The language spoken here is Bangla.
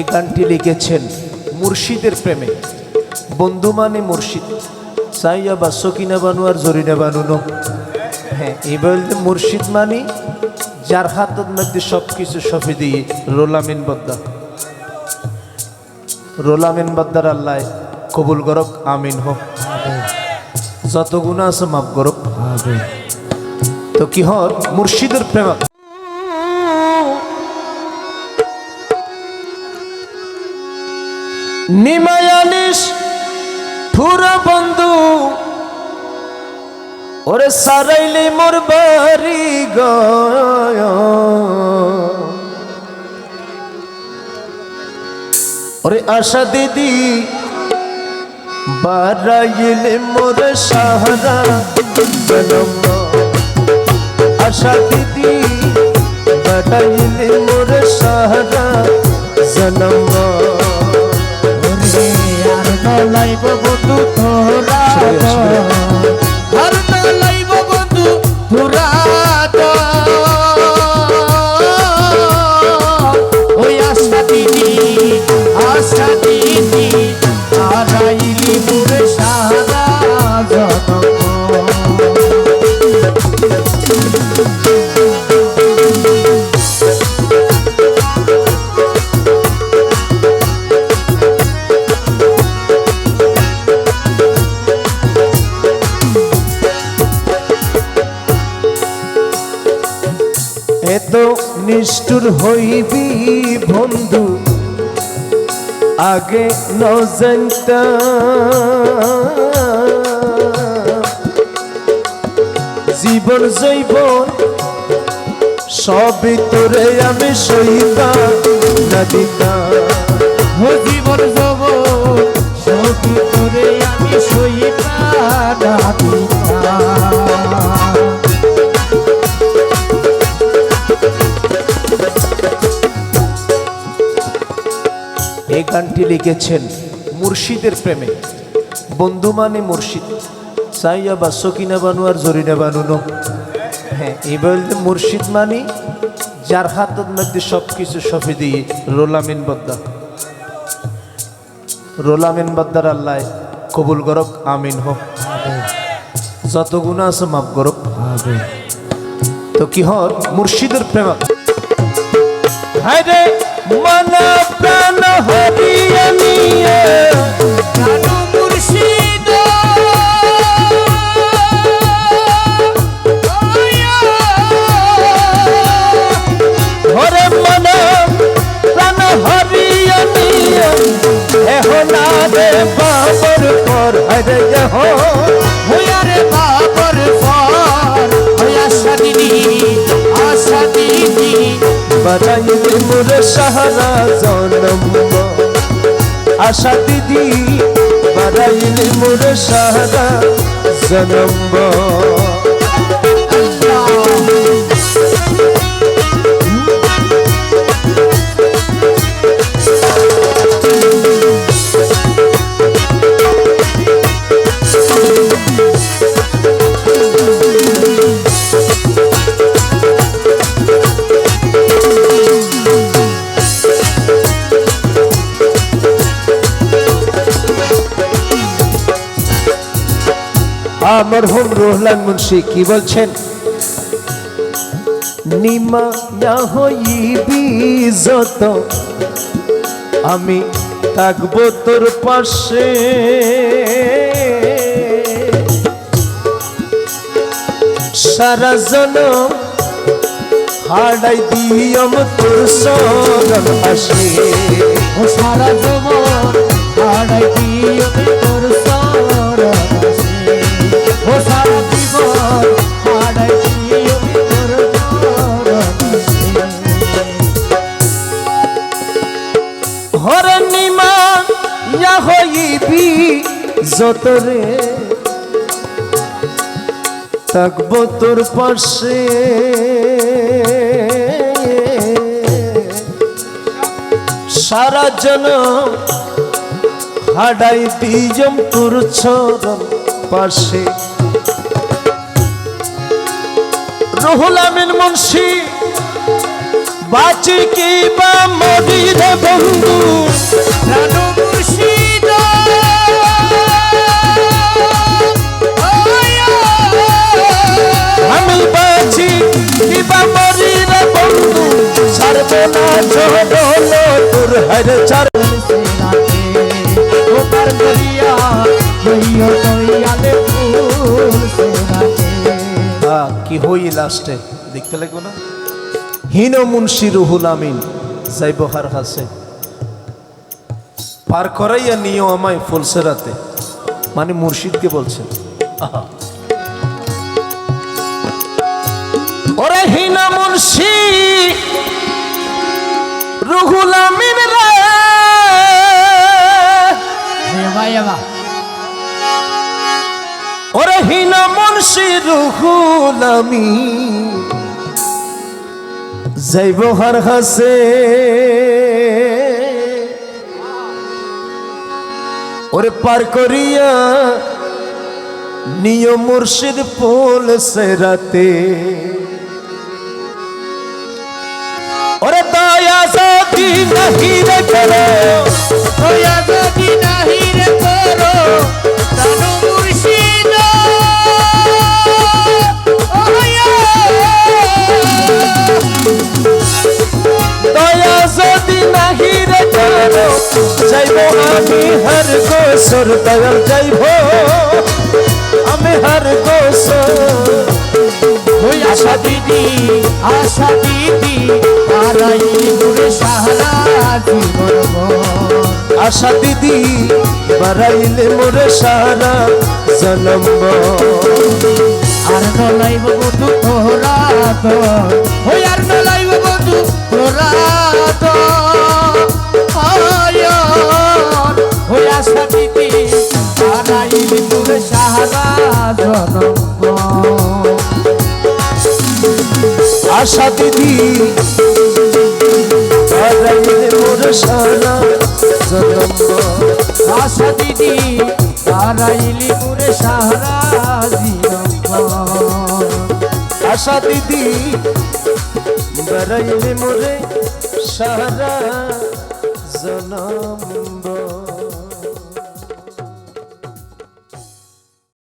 এই গানটি লিখেছেন মুর্শিদের প্রেমে। বন্ধু মানে মুর্শিদ। সাইয়া বা সকিনা বানু আর জরিনা বানুনো হ্যাঁ এই বলতে মুর্শিদ মানি যার হাতের মধ্যে সব কিছু সফে দিয়ে রোলামিন বদ্দা। রোলামিন বদ্দার আল্লাহ কবুল করক আমিন হোক। যত গুণা আছে মাফ করক। তো কি হর মুর্শিদের প্রেমা নিমায়ানিস ফুরা বন্ধু। ওরে সারাইলে মোর বাড়ি গয়। ওরে আশা দিদি বারাইলে মোর সাহারা। আশা দিদি বারাইলে মোর সাহারা। জনম। আর নলাইব বন্ধু তোরা সরে আসবে। বন্ধু তোরা এত নিষ্ঠুর হইবি বন্ধু? আগে ন জীবন জৈবন, সবই তোরে আমি সইতা না দিতাম ও জীবন যাব সখী করে আমি সইতা না দিতা। গানটি লিখেছেন মুর্শিদের প্রেমে। বন্ধু মানে মুর্শিদ। সাইয়া বা সকিনা বানু আর জরিনা বানুনো হ্যাঁ এই বলতে মুর্শিদ মানি, যার হাতের মধ্যে সব কিছু সফে দিয়ে রোলামিন বদ্দা। রোলামিন বদ্দার আল্লাহ কবুল করক, আমিন হোক। যত গুণা আছে মাফ করক। তো কি হর মুর্শিদের প্রেমা। মুর্শিদ হরে মনা প্রাণ হরিয়া নিয়ে। বাবর পর হায়রে এহ হইয়ারে বাবর বানাইলে মোর সাহারা জনম। আশা দিদি বানাইলে মোর সাহারা জনম। আমার হোম রোহলান মুন্সি কি বলছেন? নিমা না হইবি যত, আমি থাকব তোর পাশে। সারা জন হাডাই দিয়ম তোর হাসি ও সারা জীবন হরে নিমা ইয়া হইবি যতরে থাকব তোর পাশে। সারা জন হাডাই দিজম তোর ছরম পাশে। রহুল আমিন মুন্সি, বাঁচি কি বা মরি দরিয়া রইয় দয়ালে ফুল সেরাতে হ্যাঁ কি হই লাস্টে? দেখতে লাগবো না? হীন মুন্সি রুহুল আমিন, যাইব হার কাছে পার করাইয়া নিও আমায় ফুলসেরাতে। মানে মুর্শিদকে বলছেন। ওরে হীনা মুন্সি আমিন যাইব হার হাসে। ওরে পার করিয়া নিয় মুর্শিদ পোল সেরাতে ওরে দয়া যদি নাহি রে করো যাইব আমি হর গোসর দয়াল যাইব আমি হর গোসর ওই আশা দিদি আশা দিদি তারাই ঘুরে সাহারা জীবন আশা দিদি বাড়াইলে মোরে সারা জনম আর নলাইব বধু তোরা তো ওই আর নলাইব আশা দিদি মোরে সারা আশা দিদি তারাইলি মুরে জীবন। আশা দিদি বাড়াইলে মোরে সারা জনম।